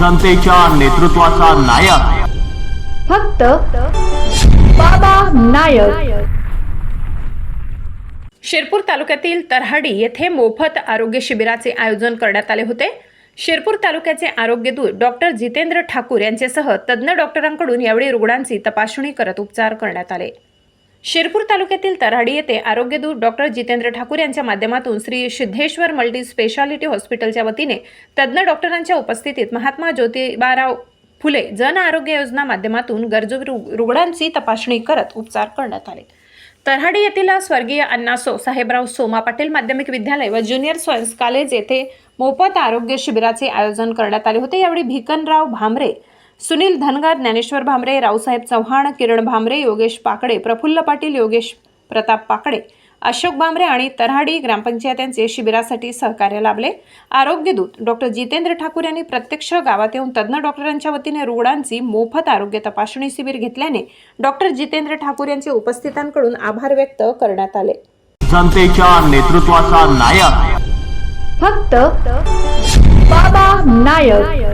जनतेच्या नेतृत्वाचा नायक. फक्त बाबा नायक. शिरपूर तालुक्यातील तरहाडी येथे मोफत आरोग्य शिबिराचे आयोजन करण्यात आले होते. शिरपूर तालुक्याचे आरोग्यदूत डॉक्टर जितेंद्र ठाकूर यांच्यासह तज्ज्ञ डॉक्टरांकडून यावेळी रुग्णांची तपासणी करत उपचार करण्यात आले. शिरपूर तालुक्यातील तराडी येथे आरोग्यदूत डॉक्टर जितेंद्र ठाकूर यांच्या माध्यमातून श्री सिद्धेश्वर मल्टी स्पेशालिटी हॉस्पिटलच्या वतीने तज्ज्ञ डॉक्टरांच्या उपस्थितीत महात्मा ज्योतिबाराव फुले जन आरोग्य योजना माध्यमातून गरजू रुग्णांची तपासणी करत उपचार करण्यात आले. तरहाडी येथील स्वर्गीय अण्णासो साहेबराव सोमा पाटील माध्यमिक विद्यालय व ज्युनियर सायन्स कॉलेज येथे मोफत आरोग्य शिबिराचे आयोजन करण्यात आले होते. यावेळी भिकनराव भामरे सुनील धनगर ज्ञानेश्वर भामरे रावसाहेब चव्हाण किरण भामरे योगेश पाकडे प्रफुल्ल पाटील योगेश प्रताप पाकडे अशोक भामरे आणि तरहाडी ग्रामपंचायत यांचे शिबिरासाठी सहकार्य लाभले. आरोग्यदूत डॉक्टर जितेंद्र ठाकूर यांनी प्रत्यक्ष गावात येऊन तज्ज्ञ डॉक्टरांच्या वतीने रुग्णांची मोफत आरोग्य तपासणी शिबिर घेतल्याने डॉक्टर जितेंद्र ठाकूर यांचे उपस्थितांकडून आभार व्यक्त करण्यात आले. जनतेच्या नेतृत्वाचा नायक. फक्त बाबा नायक.